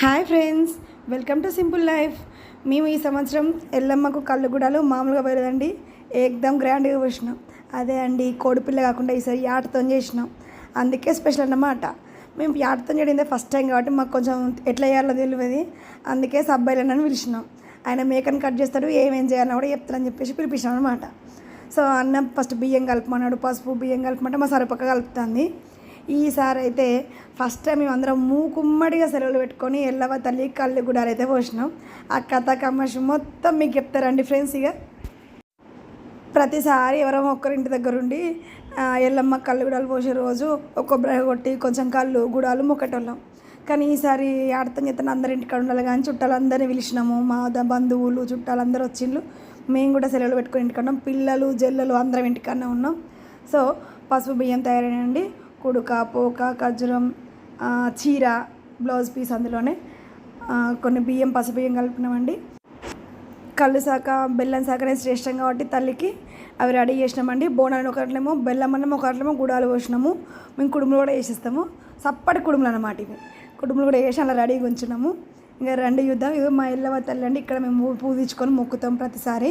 Hi friends welcome to simple life. మేము ఈ సంవత్సరం ఎల్లమ్మకు కళ్ళు మామూలుగా పోయలేదండి. ఏకదమ్ గ్రాండ్గా పోసినాం. అదే అండి కోడిపిల్ల కాకుండా ఈసారి యాటతో చేసినాం. అందుకే స్పెషల్ అన్నమాట. మేము యాటతో చేయడం ఫస్ట్ టైం కాబట్టి మాకు కొంచెం ఎట్లా చేయాలో తెలియదు. అందుకే సబ్బాయిలని పిలిచినాం. ఆయన మేకను కట్ చేస్తాడు ఏమేం చేయాలని కూడా చెప్తారని చెప్పేసి పిలిపించాం అనమాట సో అన్నం ఫస్ట్ బియ్యం కలపమన్నాడు పసుపు బియ్యం కలపమంటే మా సరిపక్క కలుపుతుంది. ఈసారి అయితే ఫస్ట్ టైం మేము అందరం మూకుమ్మడిగా సెలవులు పెట్టుకొని ఎల్లవ తల్లి కళ్ళు గుడాలు అయితే పోసినాం. ఆ కథ కమర్షి మొత్తం మీకు చెప్తారండి ఫ్రెండ్స్ ఇక. ప్రతిసారి ఎవరో ఒక్కరింటి దగ్గర ఉండి ఎల్లమ్మ కళ్ళు గుడాలు పోసే రోజు ఒక కొబ్బరి కొట్టి కొంచెం కళ్ళు గుడాలు మొక్కటోళ్ళం. కానీ ఈసారి ఆడతం చేస్తాను అందరి ఇంటికాడ ఉండాలి కానీ చుట్టాలందరినీ పిలిచినాము. మా బంధువులు చుట్టాలందరూ వచ్చిండ్రు మేము కూడా సెలవులు పెట్టుకుని ఇంటికన్నాం పిల్లలు జల్లలు అందరం ఇంటికన్నా ఉన్నాం. సో పసుపు బియ్యం తయారైనండి కుడుక పోక ఖర్జూరం చీర బ్లౌజ్ పీస్ అందులోనే కొన్ని బియ్యం పసుపు బియ్యం కలిపినామండి కళ్ళు శాఖ బెల్లం శాఖనే శ్రేష్టం కాబట్టి తల్లికి అవి రెడీ చేసినామండి. బోనాలను ఒకట్లేమో బెల్లం అన్నం ఒకట్లేమో గుడాలు పోసినాము. మేము కుడుములు కూడా వేసేస్తాము. సప్పటి కుడుములు అన్నమాట ఇవి. కుటుంబం కూడా వేసి అలా రెడీగా ఉంచున్నాము. ఇంకా రెండు యుద్ధం ఇవి మా ఇళ్ళ తల్లి అండి ఇక్కడ మేము పూజించుకొని మొక్కుతాం ప్రతిసారి.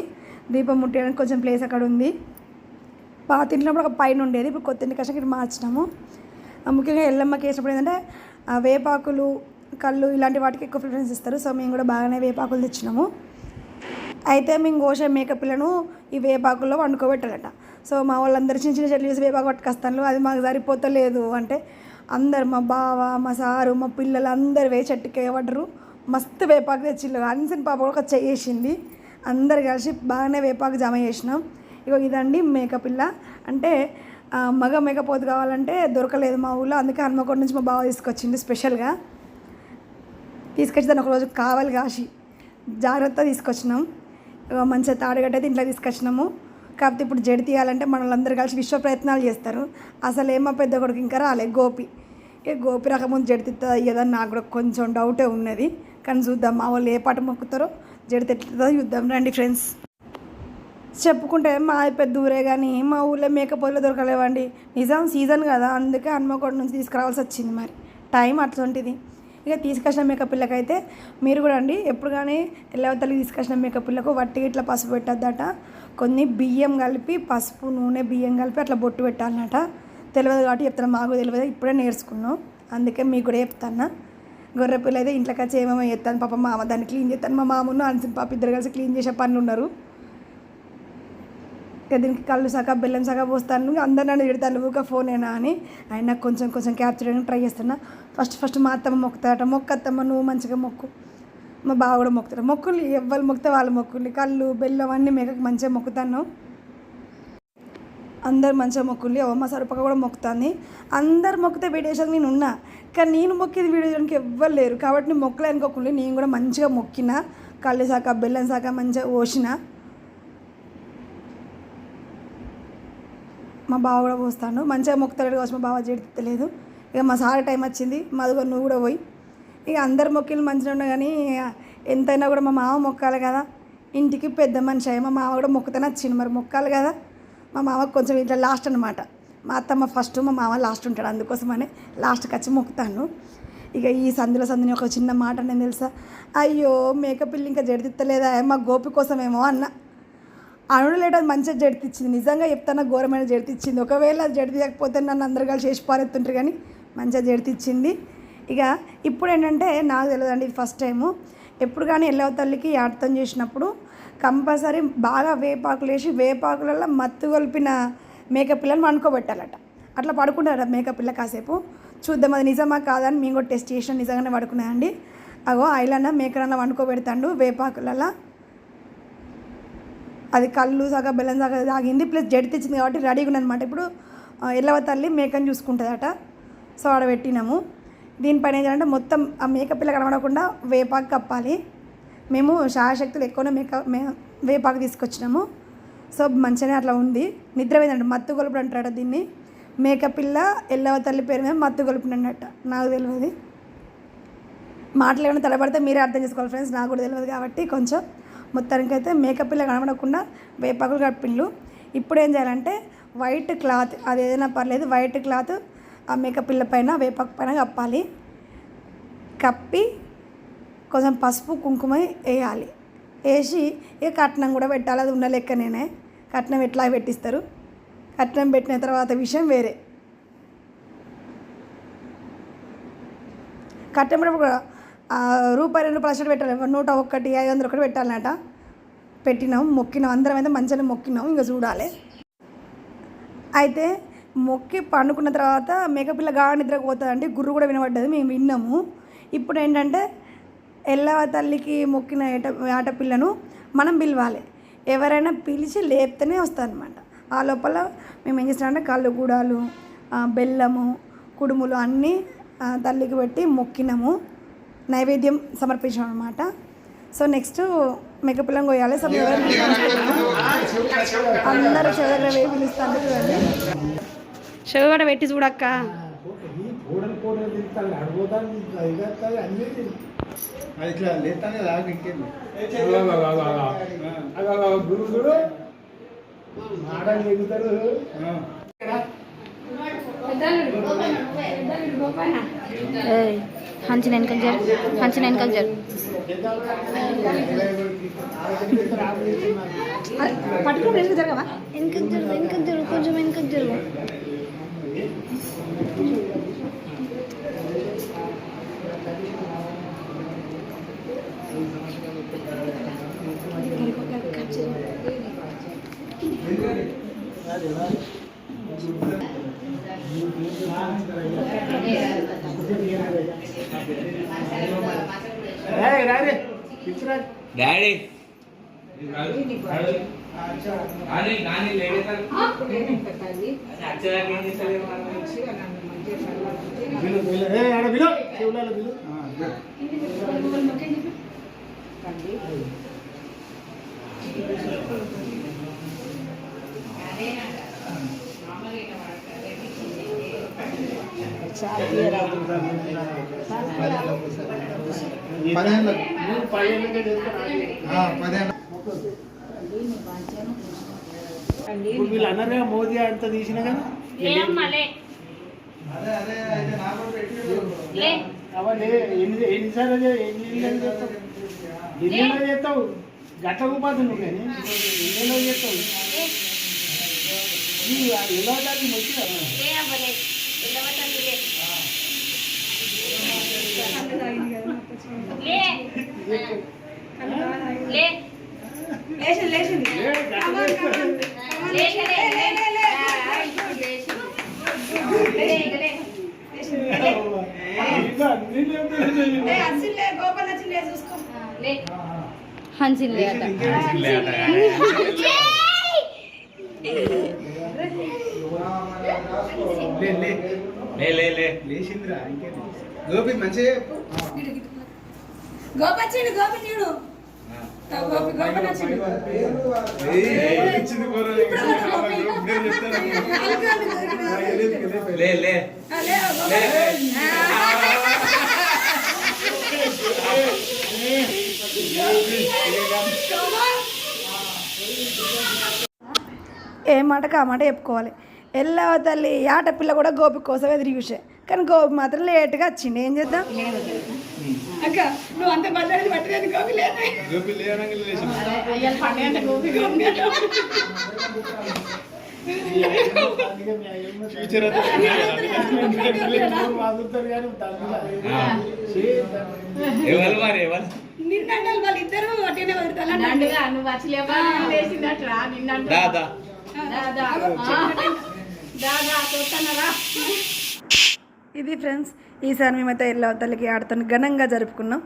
దీపం ముట్టేయడానికి కొంచెం ప్లేస్ అక్కడ ఉంది. పాత ఇంట్లో ఒక పైన ఉండేది. ఇప్పుడు కొత్త ఇంటికి కష్టం ఇక్కడ మార్చినాము ముఖ్యంగా ఎల్లమ్మకి వేసినప్పుడు ఏంటంటే ఆ, వేపాకులు కళ్ళు ఇలాంటి వాటికి ఎక్కువ ప్రిఫరెన్స్ ఇస్తారు. సో మేము కూడా బాగానే వేపాకులు తెచ్చినాము. అయితే మేము కోసే మేకపిల్లను ఈ వేపాకుల్లో వండుకోబెట్టాలట. సో మా వాళ్ళందరూ చిన్న చిన్న చెట్లు చూసి వేపాకు పట్టుకొస్తాను అది మాకు సరిపోతలేదు అంటే అందరు మా బావ మా సారు మా పిల్లలు అందరు వే చెట్టుకి పడ్డరు. మస్తు వేపాకు తెచ్చిళ్ళు. అన్సిన పాప కూడా ఒక చేసింది అందరు కలిసి బాగానే వేపాకు జమ చేసినాం. ఇగో ఇదండి మేకపిల్ల అంటే మగ మేకపోతు కావాలంటే దొరకలేదు మా ఊళ్ళో అందుకే హనుమకొండ నుంచి మా బావ తీసుకొచ్చింది స్పెషల్గా. తీసుకొచ్చి దాన్ని ఒకరోజు కావాలి కాసి జాగ్రత్త తీసుకొచ్చినాం. మంచిగా తాడుగట్ట ఇంట్లో తీసుకొచ్చినాము. కాకపోతే ఇప్పుడు జడి తీయాలంటే మనల్ని అందరూ కలిసి విశ్వ ప్రయత్నాలు చేస్తారు. అసలు ఏమో పెద్ద కొడుకు ఇంకా రాలే గోపి. ఇక గోపి రకముందు జడి తిత్తుందా ఇయ్యదని నాకు కూడా కొంచెం డౌటే ఉన్నది. కానీ చూద్దాం మా వాళ్ళు ఏ పాట మొక్కుతారో జడి తిట్టుందో చూద్దాం. రండి ఫ్రెండ్స్. చెప్పుకుంటే మా పెద్ద ఊరే కానీ మా ఊళ్ళో మేకపోలు దొరకలేవండి. నిజం సీజన్ కదా అందుకే హన్మకొండ నుంచి తీసుకురావాల్సి వచ్చింది మరి. టైం అట్లాంటిది. ఇక తీసుకొచ్చిన మేకప్ పిల్లకైతే మీరు కూడా అండి ఎప్పుడు కానీ ఎల్లవతలకి తీసుకొచ్చిన మేకప్ పిల్లకు వట్టి ఇట్లా పసుపు పెట్టద్దట. కొన్ని బియ్యం కలిపి పసుపు నూనె బియ్యం కలిపి అట్లా బొట్టు పెట్టాలన్నట. తెలియదు కాబట్టి చెప్తాను మాకు తెలియదు ఇప్పుడే నేర్చుకున్నాం. అందుకే మీకు కూడా చెప్తాను గొర్రె పిల్ల అయితే ఇంట్లోకి వచ్చి ఏమేమో చేస్తాను పాప మామ దాన్ని క్లీన్ చేస్తాను మా మామను అనిసిన పాప ఇద్దరు కలిసి క్లీన్ చేసే పనులు ఉన్నారు దీనికి కళ్ళు సగ బెల్లం సగ పోస్తాను. అందరు నన్ను తిడతాను ఊక ఫోనేనా అని. ఆయన కొంచెం కొంచెం క్యాప్చర్ చేయడానికి ట్రై చేస్తున్నా. ఫస్ట్ ఫస్ట్ మా అత్తమ్మ మొక్కుతాడట మొక్కత్తమ్మ నువ్వు మంచిగా మొక్కు. మా బావ కూడా మొక్కుతాడు. మొక్కులు ఎవ్వరు మొక్కితే వాళ్ళు మొక్కులు. కళ్ళు బెల్లం అన్నీ మేకకు మంచిగా మొక్కుతాను. అందరు మంచిగా మొక్కుండి అమ్మ మా కూడా మొక్కుతుంది. అందరు మొక్కితే వీడియోస్ నేను ఉన్నా. కానీ నేను మొక్కేది వీడియో చేయడానికి ఎవ్వరు లేరు. కాబట్టి నేను మొక్కలే అనుకోకుండా నేను కూడా మంచిగా మొక్కిన. కళ్ళు శాఖ బెల్లం శాఖ మంచిగా పోసిన మా బావ కూడా పోస్తాను మంచిగా మొక్కుతాడు కావచ్చు మా బావ చెడుతలేదు ఇక మా సార్ టైం వచ్చింది మధుగా నువ్వు కూడా పోయి. ఇక అందరు మొక్కిలు మంచిగా ఉన్నా కానీ ఎంతైనా కూడా మా మామ మొక్కాలి కదా. ఇంటికి పెద్ద మనిషి అయ్యి మా మామ కూడా మొక్కుతానే వచ్చింది మరి మొక్కాలి కదా. మా మామ కొంచెం ఇట్లా లాస్ట్ అనమాట మా అత్తమ్మ ఫస్ట్ మా మామ లాస్ట్ ఉంటాడు. అందుకోసమనే లాస్ట్కి వచ్చి మొక్కుతాను. ఇక ఈ సందుల సందుని ఒక చిన్న మాట నేను తెలుసా? అయ్యో మేకపిల్లి ఇంకా జడితిత్తలేదా? మా గోపి కోసమేమో అన్న. అనుడు లేట్ అది మంచిగా జడితిచ్చింది. నిజంగా చెప్తాను ఘోరమైన జడితిచ్చింది. ఒకవేళ అది జడితీయకపోతే నన్ను అందరు కలిసి చేసి పారెత్తుంటారు కానీ మంచిగా జడితిచ్చింది. ఇక ఇప్పుడు ఏంటంటే నాకు తెలియదండి ఇది ఫస్ట్ టైము ఎప్పుడు కానీ ఎల్లవ తల్లికి యాడతం చేసినప్పుడు కంపల్సరీ బాగా వేపాకులు వేసి వేపాకులలో మత్తు కొలిపిన మేకప్ వండుకోబెట్టాలట. అట్లా పడుకుంటారు మేకపిల్ల కాసేపు. చూద్దాం అది నిజమా కాదని మేము కూడా టెస్ట్ చేసిన నిజంగానే పడుకున్నాయండి. అగో ఐలన్న మేకలన్న వండుకోబెడతాడు వేపాకులలో అది కళ్ళు సగ బెల్లం సగ తాగింది ప్లస్ జడి తెచ్చింది కాబట్టి రెడీగా ఉన్నదన్నమాట ఇప్పుడు ఎల్లవ తల్లి మేకని చూసుకుంటుందట. సో ఆడ పెట్టినాము. దీనిపైన ఏంటంటే మొత్తం ఆ మేక పిల్ల కనబడకుండా వేపాకు కప్పాలి. మేము శాశక్తులు ఎక్కువనే మేక మే వేపాకు తీసుకొచ్చినాము. సో మంచిగానే అట్లా ఉంది. నిద్ర పోయిందంట మత్తు గొలుపుడు అంటాడు దీన్ని. మేకపిల్ల ఎల్లవ తల్లి పేరు మీద మత్తు గొలుపుడు నాకు తెలియదు. మాటలు ఏమైనా తడబడితే మీరే అర్థం చేసుకోవాలి ఫ్రెండ్స్ నాకు కూడా తెలియదు కాబట్టి కొంచెం మొత్తానికైతే మేకప్ ఇలా కనబడకుండా వేపాకులు కప్పిళ్ళు. ఇప్పుడు ఏం చేయాలంటే వైట్ క్లాత్ అది ఏదైనా పర్లేదు వైట్ క్లాత్ ఆ మేకప్ పిల్ల పైన వేపాకు పైన కప్పాలి. కప్పి కొంచెం పసుపు కుంకుమ వేయాలి. వేసి ఇక కట్నం కూడా పెట్టాలి అది ఉన్న లెక్కనేనే. కట్నం ఎట్లా పెట్టిస్తారు? కట్నం పెట్టిన తర్వాత విషయం వేరే. కట్నం పెట్టినప్పుడు కూడా రూపాయి రెండు పలసలు పెట్టాలి. నూట ఒక్కటి ఐదు వందలు ఒకటి పెట్టాలన్నట పెట్టినాం మొక్కినాం. అందరం అయితే మంచిగా మొక్కినాం. ఇంకా చూడాలి. అయితే మొక్కి పండుకున్న తర్వాత మేకపిల్ల గా నిద్రపోతుందంటే గుర్రు కూడా వినబడ్డది. మేము విన్నాము. ఇప్పుడు ఏంటంటే ఎల్లవ తల్లికి మొక్కిన ఏట ఆటపిల్లను మనం పిలవాలి. ఎవరైనా పిలిచి లేపితేనే వస్తారనమాట ఆ లోపల మేము ఏం చేస్తామంటే కళ్ళు గూడాలు బెల్లము కుడుములు అన్నీ తల్లికి పెట్టి మొక్కినాము. నైవేద్యం సమర్పించాం అనమాట సో నెక్స్ట్ మేకపిల్లని కొయ్యాలి సో అందరూ చెవి దగ్గర వేయి పిలుస్తాను చూడండి. చెవి కూడా పెట్టి చూడక్క. హంచిన వెనకలు జరు హంచిన వెనకలు జరు పట్టుకుని ఎందుకు జరగవా? వెనకకు జరుగు వెనకకు జరుగు కొంచెం వెనకకు జరుగు. డాడీ. బిలు బిలు ఏ ఆడ బిలు చెవులాల బిలు పదేళ్ళ నువ్వు పదిహేనుకే చేస్తున్నా పదేళ్ళ ఇప్పుడు వీళ్ళు అన్నారుగా మోదీ అంత తీసిన కదా ఎన్నిసార్లు చే- చేస్తావు గట్ల ఉపాధి నువ్వు కానీ ఎన్ని ఇళ్ళు చేస్తావు ఈ ఎలా దాన్ని మంచిగా ఏ, గట్ల చేస్తావు. ఇంకా అన్ని లేపుతున్నాయి. హంచిన లేట లే లే లే లే లే లేచిందిరా గోపి మంచిగా చెప్పు. గోపచ్చిండు లే లే ఏ మాటకు ఆ మాట చెప్పుకోవాలి ఎల్లవ తల్లి ఆటపిల్ల కూడా గోపి కోసం ఎదురు చూసే. కానీ గోపి మాత్రం లేట్గా వచ్చింది ఏం చేద్దాం. ఎవరు మరి ఎవరు? వాళ్ళు ఇద్దరు అట్టనే వదులుతారు నిన్నంట? దాదా. దాదా. ఇది ఫ్రెండ్స్ ఈసారి మేమైతే ఎల్లవ తల్లికి ఆడుతాను ఘనంగా జరుపుకున్నాం.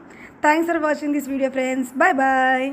Thanks for watching this video friends bye bye